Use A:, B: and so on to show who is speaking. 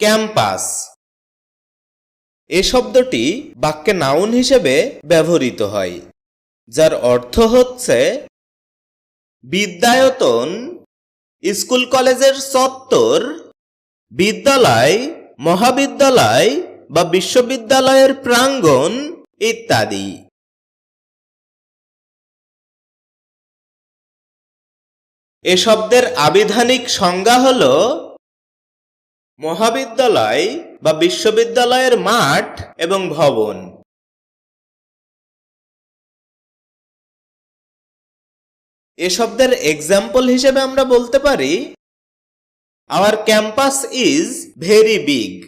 A: Campus. এ শব্দটি বাক্যে noun হিসেবে ব্যবহৃত হয়, যার অর্থ হচ্ছে, বিদ্যায়তন স্কুল কলেজের চত্বর, বিদ্যালয়, মহাবিদ্যালয় বা বিশ্ববিদ্যালয়ের প্রাঙ্গণ, ইত্যাদি। এ শব্দের আবিধানিক সংজ্ঞা হল মহাবিদ্যালয় বা বিশ্ববিদ্যালয়ের মাঠ এবং ভবন। এ শব্দের এক্সাম্পল হিসেবে আমরা বলতে পারি our campus is very big